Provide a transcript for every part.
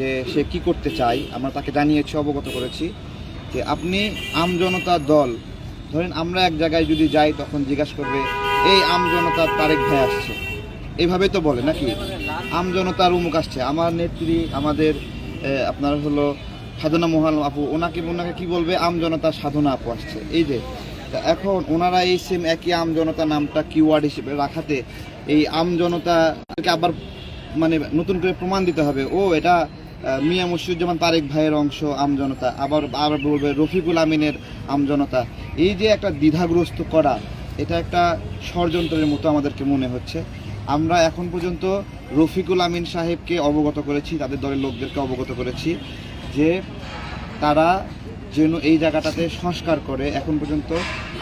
যে সে কি করতে চায়, আমরা তাকে জানিয়েছি, অবগত করেছি যে আপনি আমজনতা দল, ধরেন আমরা এক জায়গায় যদি যাই, তখন জিজ্ঞাসা করবে, এই আমজনতার তারেক ভাই আসছে। এইভাবে তো বলে নাকি? আমজনতার উমুক আসছে। আমার নেত্রী, আমাদের আপনার হলো সাধনা মোহান আপু, ওনাকে ওনাকে কি বলবে? আমজনতার সাধনা আপু আসছে। এই যে এখন ওনারা এই সেম একই আমজনতা নামটা কিওয়ার্ড হিসেবে রাখাতে, এই আমজনতাকে আবার মানে নতুন করে প্রমাণ দিতে হবে, ও, এটা মিয়া মুর্শিদুজ্জামান তারেক ভাইয়ের অংশ আমজনতা আবার আবার বলবে রফিকুল আমিনের আমজনতা এই যে একটা দ্বিধাগ্রস্ত করা এটা একটা ষড়যন্ত্রের মতো আমাদেরকে মনে হচ্ছে। আমরা এখন পর্যন্ত রফিকুল আমিন সাহেবকে অবগত করেছি, তাদের দলের লোকদেরকে অবগত করেছি, যে তারা যেন এই জায়গাটাতে সংস্কার করে। এখন পর্যন্ত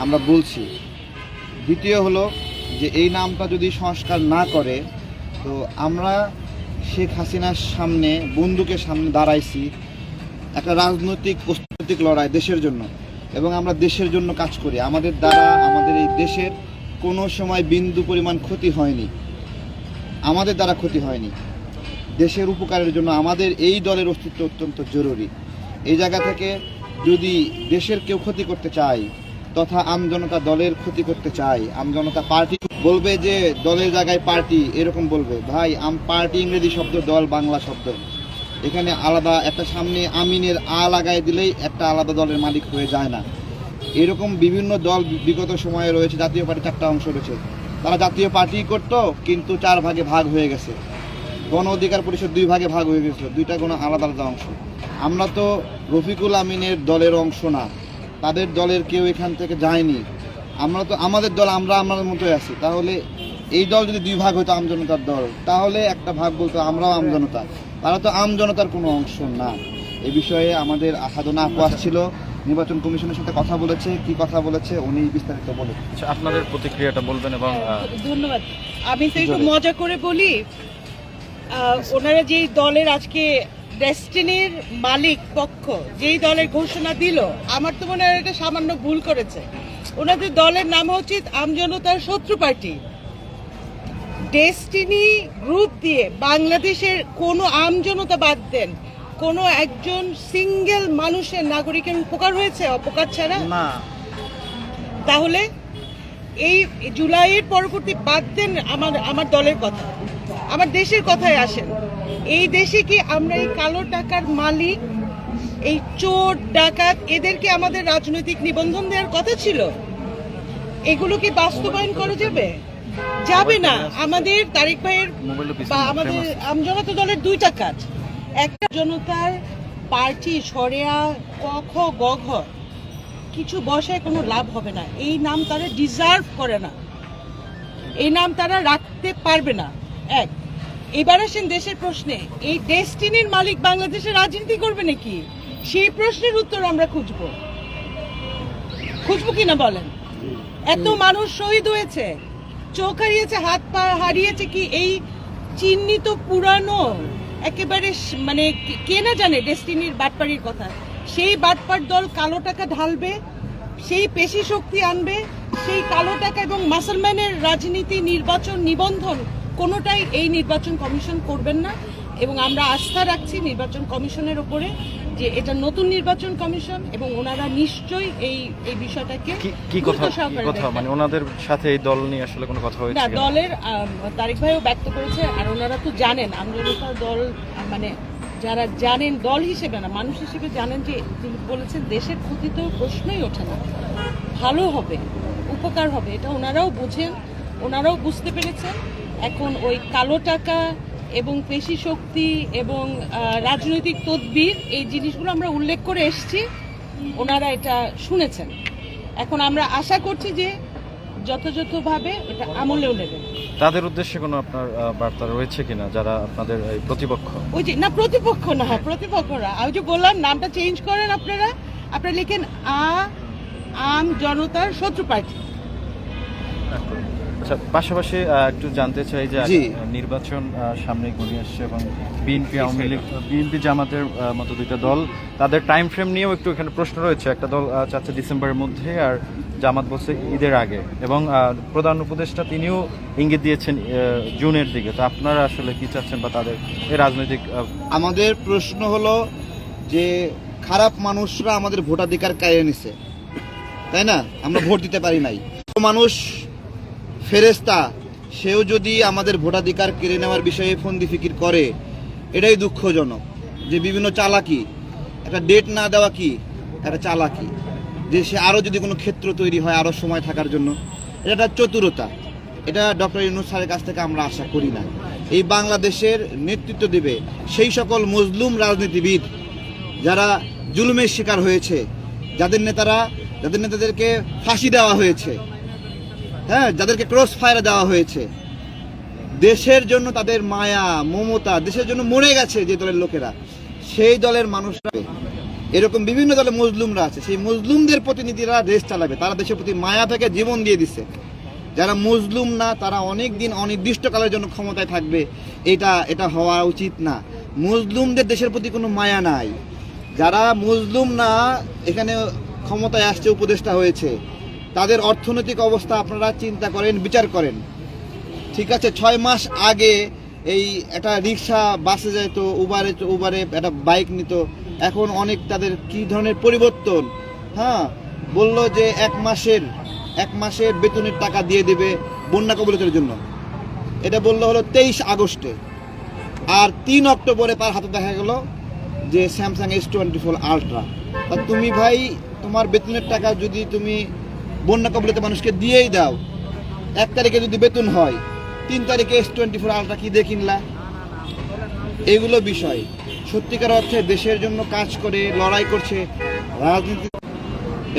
আমরা বলছি, দ্বিতীয় হলো যে এই নামটা যদি সংস্কার না করে, তো আমরা শেখ হাসিনার সামনে, বন্দুকের সামনে দাঁড়াইছি একটা রাজনৈতিক প্রস্তুতিক লড়াই দেশের জন্য। এবং আমরা দেশের জন্য কাজ করি। আমাদের দ্বারা আমাদের এই দেশের কোনো সময় বিন্দু পরিমাণ ক্ষতি হয়নি। আমাদের দ্বারা ক্ষতি হয়নি। দেশের উপকারের জন্য আমাদের এই দলের অস্তিত্ব অত্যন্ত জরুরি। এই জায়গা থেকে যদি দেশের কেউ ক্ষতি করতে চায় তথা আমজনতা দলের ক্ষতি করতে চায় আমজনতা পার্টি বলবে যে, দলের জায়গায় পার্টি, এরকম বলবে। ভাই, আম পার্টি ইংরেজি শব্দ, দল বাংলা শব্দ। এখানে আলাদা একটা সামনে আমিনের আ লাগায় দিলেই একটা আলাদা দলের মালিক হয়ে যায় না। এরকম বিভিন্ন দল বিগত সময়ে রয়েছে, জাতীয় পার্টি চারটা অংশ রয়েছে। তারা জাতীয় পার্টি করতো, কিন্তু চার ভাগে ভাগ হয়ে গেছে। গণ অধিকার পরিষদ দুই ভাগে ভাগ হয়ে গেছিল। দুইটা কোনো আলাদা আলাদা অংশ। আমরা তো রফিকুল আমিনের দলের অংশ না। তাদের দলের কেউ এখান থেকে যায়নি। আমরা তো আমাদের দল আমরা আমাদের মতোই আছি। তাহলে এই দল যদি দুই ভাগ হতো আমজনতার দল। তাহলে একটা ভাগ বলতো আমরাও আমজনতা। তারা তো আমজনতার কোনো অংশ না। এ বিষয়ে আমাদের আসাদনা আপু ছিল নির্বাচন কমিশনের সাথে কথা বলেছে। কি কথা বলেছে উনি বিস্তারিত বলে আচ্ছা আপনাদের প্রতিক্রিয়াটা বলবেন এবং ধন্যবাদ। আমি তো একটু মজা করে বলি ওনারা যেই দলের আজকে ডেস্টিনির মালিক পক্ষ যেই দলের ঘোষণা দিল আমার তো মনে হয় এটা সামান্য ভুল করেছে। ওনাদের দলের নাম উচিত আমজনতার শত্রু পার্টি। ডেস্টিনি গ্রুপ দিয়ে বাংলাদেশের কোনো আমজনতা বাদ দেন কোনো একজন সিঙ্গেল মানুষের নাগরিকের উপকার হয়েছে অপকার ছাড়া? না। তাহলে এই জুলাইয়ের পরবর্তী বাদ দেন আমার আমার দলের কথা। আমার দেশের কথায় আসেন। এই দেশে কি আমরা এই কালো টাকার মালিক এই চোর ডাকাত এদেরকে আমাদের রাজনৈতিক নিবন্ধন দেওয়ার কথা ছিল? এগুলো কি বাস্তবায়ন করা যাবে? যাবে না। আমাদের তারিক ভাইয়ের বা আমাদের। আমজনতা দলের দুইটা কাজ। একটা জনতার পার্টি সরেয়া ক খ গ ঘ কিছু বসায় কোনো লাভ হবে না। এই নাম তারা ডিজার্ভ করে না। এই নাম তারা রাখতে পারবে না। এক এবার আসেন দেশের প্রশ্নে, এই ডেস্টিনির মালিক বাংলাদেশে রাজনীতি করবে নাকি? সেই প্রশ্নের উত্তর আমরা খুঁজবো। খুঁজবো কিনা বলেন? এত মানুষ শহীদ হয়েছে, চোখ হারিয়েছে, হাত পা হারিয়েছে কি এই চিহ্নিত পুরানো একেবারে মানে কে- না জানে ডেস্টিনির বাটপাড়ির কথা? সেই বাটপার দল কালো টাকা ঢালবে, সেই পেশি শক্তি আনবে, সেই কালো টাকা এবং মাসলম্যানের রাজনীতি, নির্বাচন, নিবন্ধন কোনোটাই এই নির্বাচন কমিশন করবেন না এবং আমরা আস্থা রাখছি নির্বাচন কমিশনের ওপরে যে এটা নতুন নির্বাচন কমিশন এবং ওনারা নিশ্চয়ই এই এই বিষয়টাকে কি কথা কথা? মানে ওনাদের সাথে এই দল নিয়ে আসলে কোনো কথা হয়েছে না দলের তারেক ভাইও ব্যক্ত করেছে আর ওনারা তো জানেন আমজনতা দল মানে যারা জানেন দল হিসেবে না মানুষ হিসেবে জানেন যে তিনি বলেছেন দেশের ক্ষতি তো প্রশ্নই ওঠে না। ভালো হবে উপকার হবে এটা ওনারাও বোঝেন ওনারাও বুঝতে পেরেছেন। এখন ওই কালো টাকা এবং পেশি শক্তি এবং রাজনৈতিক তদবির এই জিনিসগুলো আমরা উল্লেখ করে এসেছি। ওনারা এটা শুনেছেন। এখন আমরা আশা করছি যে যথাযথভাবে এটা আমলেও নেবেন তাদের উদ্দেশ্যে কোনো আপনার বার্তা রয়েছে কিনা যারা আপনাদের এই প্রতিপক্ষ? ওই যে না প্রতিপক্ষ না প্রতিপক্ষ না আমি যে বললাম নামটা চেঞ্জ করেন আপনারা। আপনারা লিখেন আ আম জনতার শত্রু পার্টি। আচ্ছা পাশাপাশি একটু জানতে চাই যে। নির্বাচন সামনে ঘনিয়ে আসছে এবং বিএনপি আওয়ামী লীগ বিএনপি জামাতের মতো দুইটা দল তাদের টাইম ফ্রেম নিয়েও একটু এখানে প্রশ্ন রয়েছে। একটা দল চাচ্ছে ডিসেম্বরের মধ্যে আর জামাত বলছে ঈদের আগে। এবং প্রধান উপদেষ্টা তিনিও ইঙ্গিত দিয়েছেন জুনের দিকে। তো আপনারা আসলে কি চাচ্ছেন বা তাদের এই রাজনৈতিক আমাদের প্রশ্ন হলো যে খারাপ মানুষরা আমাদের ভোটাধিকার কেড়ে নিছে? তাই না? আমরা ভোট দিতে পারি নাই। তো মানুষ ফেরেস্তা সেও যদি আমাদের ভোটাধিকার কেড়ে নেওয়ার বিষয়ে ফন্দি ফিকির করে, এটাই দুঃখজনক। যে বিভিন্ন চালাকি, একটা ডেট না দেওয়া কি, একটা চালাকি। যে সে আরও যদি কোনো ক্ষেত্র তৈরি হয় আরও সময় থাকার জন্য, এটা একটা চতুরতা। এটা ডক্টর ইউনুস স্যারের কাছ থেকে আমরা আশা করি না। এই বাংলাদেশের নেতৃত্ব দেবে সেই সকল মজলুম রাজনীতিবিদ যারা জুলুমের শিকার হয়েছে, যাদের নেতারা, যাদের নেতাদেরকে ফাঁসি দেওয়া হয়েছে। হ্যাঁ যাদেরকে ক্রস ফায়ার দেওয়া হয়েছে। দেশের জন্য তাদের মায়া, মমতা, দেশের জন্য মরে গেছে যে দলের লোকেরা। সেই দলের মানুষরা এরকম বিভিন্ন দলের মজলুমরা আছে। সেই মজলুমদের প্রতিনিধিরা দেশ চালাবে। তারা দেশের প্রতি মায়া থেকে জীবন দিয়ে দিচ্ছে যারা মজলুম না, তারা অনেক দিন অনির্দিষ্টকালের জন্য ক্ষমতায় থাকবে। এটা এটা হওয়া উচিত না। মজলুমদের দেশের প্রতি কোনো মায়া নাই। যারা মজলুম না, এখানে ক্ষমতায় আসছে, উপদেষ্টা হয়েছে। তাদের অর্থনৈতিক অবস্থা আপনারা চিন্তা করেন, বিচার করেন। ঠিক আছে, ছয় মাস আগে এই একটা রিক্সা বাসে যেত, উবারে উবারে একটা বাইক নিত। এখন অনেক তাদের কি ধরনের পরিবর্তন? হ্যাঁ বলল যে এক মাসের এক মাসের বেতনের টাকা দিয়ে দেবে বন্যা কবলিতের জন্য। এটা বলল হলো তেইশ আগস্টে। আর তিন অক্টোবরে তার হাতে দেখা গেল যে Samsung S twenty four ultra তুমি ভাই, তোমার বেতনের টাকা যদি তুমি বন্যা কবলিত মানুষকে দিয়েই দাও। এক তারিখে যদি বেতন হয়, তিন তারিখে এস টোয়েন্টি ফোর আলট্রা কি দিয়ে কিনলা? এগুলো বিষয়। সত্যিকার অর্থে দেশের জন্য কাজ করে, লড়াই করছে, রাজনীতি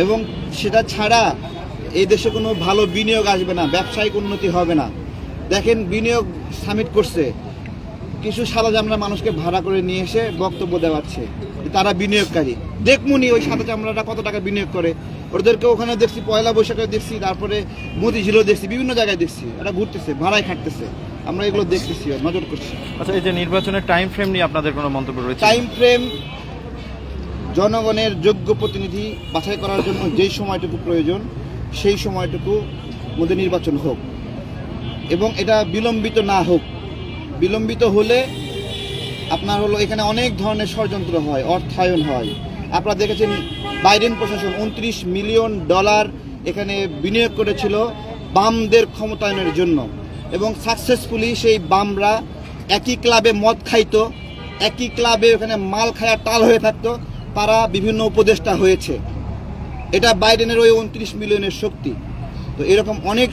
এবং সেটা ছাড়া এই দেশে কোনো ভালো বিনিয়োগ আসবে না, ব্যবসায়িক উন্নতি হবে না। দেখেন, বিনিয়োগ সামিট করছে। কিছু সাদা চামড়া মানুষকে ভাড়া করে নিয়ে এসে বক্তব্য দেওয়াচ্ছে। তারা বিনিয়োগকারী। দেখমুনি ওই সাদা চামড়াটা কত টাকা বিনিয়োগ করে। ওদেরকে ওখানে দেখছি পয়লা বৈশাখে দেখছি তারপরে মতিঝিলও দেখছি বিভিন্ন জায়গায় দেখছি। এটা ঘুরতেছে ভাড়ায় খাটতেছে। আমরা এগুলো দেখতেছি নজর করছি। আচ্ছা এই যে নির্বাচনের টাইম ফ্রেম নিয়ে আপনাদের কোনো মন্তব্য রয়েছে? টাইম ফ্রেম জনগণের যোগ্য প্রতিনিধি বাছাই করার জন্য যেই সময়টুকু প্রয়োজন সেই সময়টুকু মধ্যে নির্বাচন হোক। এবং এটা বিলম্বিত না হোক। বিলম্বিত হলে আপনার হলো এখানে অনেক ধরনের ষড়যন্ত্র হয়, অর্থায়ন হয়। আপনারা দেখেছেন বাইডেন প্রশাসন উনত্রিশ মিলিয়ন ডলার এখানে বিনিয়োগ করেছিল বামদের ক্ষমতায়নের জন্য। এবং সাকসেসফুলি সেই বামরা একই ক্লাবে মদ খাইতো, একই ক্লাবে ওখানে মাল খায়া টাল হয়ে থাকতো, তারা বিভিন্ন উপদেষ্টা হয়েছে। এটা বাইডেনের ওই উনত্রিশ মিলিয়নের শক্তি। তো এরকম অনেক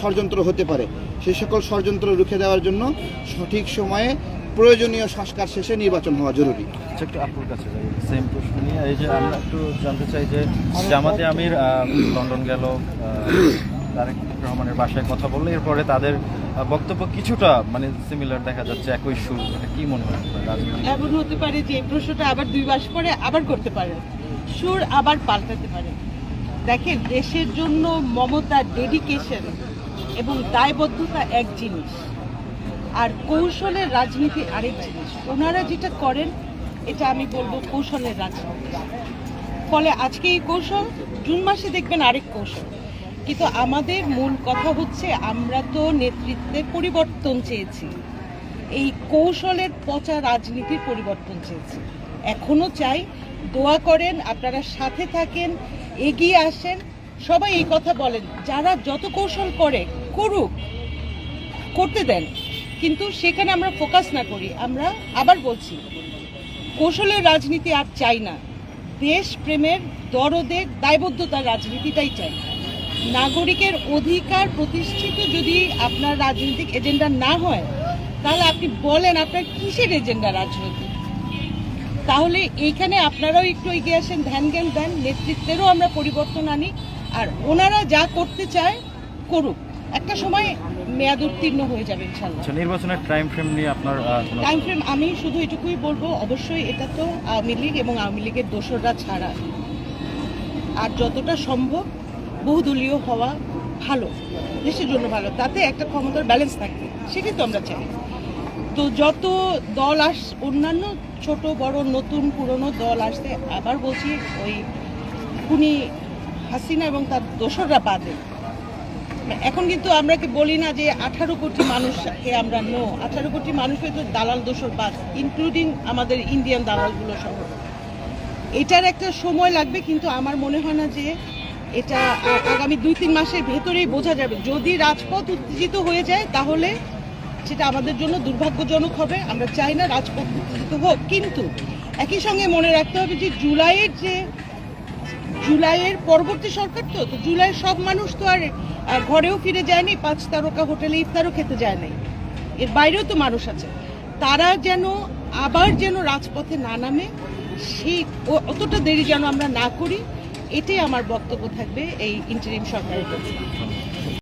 ষড়যন্ত্র হতে পারে। সেই সকল ষড়যন্ত্র রুখে দেওয়ার জন্য সঠিক সময়ে প্রয়োজনীয় সংস্কার শেষে নির্বাচন হওয়া জরুরি। আচ্ছা একটু আপুর কাছে যাই। সেম প্রশ্ন নিয়ে এই যে আমরা একটু জানতে চাই যে জামাতে আমির লন্ডন গেল তারেক রহমানের বাসায় কথা বলল এরপরে তাদের বক্তব্য কিছুটা মানে সিমিলার দেখা যাচ্ছে একই সুর। এটা কি মনে হয়? এমন হতে পারে যে এই প্রশ্নটা আবার দুই মাস পরে আবার করতে পারে। সুর আবার পাল্টাতে পারে। দেখেন দেশের জন্য মমতা ডেডিকেশন এবং দায়বদ্ধতা এক জিনিস। আর কৌশলের রাজনীতি আরেক জিনিস। ওনারা যেটা করেন, এটা আমি বলব কৌশলের রাজনীতি। ফলে আজকে এই কৌশল, জুন মাসে দেখবেন আরেক কৌশল। কিন্তু আমাদের মূল কথা হচ্ছে, আমরা তো নেতৃত্বে পরিবর্তন চেয়েছি। এই কৌশলের পচা রাজনীতির পরিবর্তন চেয়েছি। এখনও চাই, দোয়া করেন, আপনারা সাথে থাকেন, এগিয়ে আসেন। সবাই এই কথা বলেন, যারা যত কৌশল করে, করুক, করতে দেন। কিন্তু সেখানে আমরা ফোকাস না করি, আমরা আবার বলছি, কৌশলের রাজনীতি আর চাই না। দেশ প্রেমের দরদের দায়বদ্ধতার রাজনীতিটাই চাই। নাগরিকের অধিকার প্রতিষ্ঠিত যদি আপনার রাজনৈতিক এজেন্ডা না হয়, তাহলে আপনি বলেন আপনার কিসের এজেন্ডা রাজনৈতিক? তাহলে এইখানে আপনারাও একটু এগিয়ে আসেন, ধ্যান জ্ঞান দেন, নেতৃত্বেরও আমরা পরিবর্তন আনি, আর ওনারা যা করতে চায় করুক। একটা সময় মেয়াদ উত্তীর্ণ হয়ে যাবে ইনশাল্লাহ আচ্ছা নির্বাচনের টাইম ফ্রেম নিয়ে আপনার টাইম ফ্রেম আমি শুধু এটুকুই বলব অবশ্যই এটা তো আওয়ামী লীগ এবং আওয়ামী লীগের দোসররা ছাড়া। আর যতটা সম্ভব বহুদলীয় হওয়া ভালো দেশের জন্য ভালো তাতে একটা ক্ষমতার ব্যালেন্স থাকবে সে তো আমরা চাই। তো যত দল আস অন্যান্য ছোট বড় নতুন পুরনো দল আসতে আবার বলছি ওই খুনি হাসিনা এবং তার দোসররা বাদে। এখন কিন্তু আমরা কি বলি না যে আঠারো কোটি মানুষকে আমরা নো। আঠারো কোটি মানুষ হয়তো দালাল দোষর বাদ ইনক্লুডিং আমাদের ইন্ডিয়ান দালালগুলো সহ। এটার একটা সময় লাগবে, কিন্তু আমার মনে হয় না যে এটা আগামী দুই তিন মাসের ভেতরেই বোঝা যাবে। যদি রাজপথ উত্তেজিত হয়ে যায়, তাহলে সেটা আমাদের জন্য দুর্ভাগ্যজনক হবে। আমরা চাই না রাজপথ উত্তেজিত হোক। কিন্তু একই সঙ্গে মনে রাখতে হবে যে জুলাইয়ের যে জুলাইয়ের পরবর্তী সরকার তো তো জুলাইয়ের সব মানুষ তো আর ঘরেও ফিরে যায়নি, পাঁচ তারকা হোটেলে ইফতারও খেতে যায় নাই। এর বাইরেও তো মানুষ আছে। তারা যেন আবার যেন রাজপথে না নামে সেই অতটা দেরি যেন আমরা না করি, এটাই আমার বক্তব্য থাকবে এই ইন্টারিম সরকারের কাছে।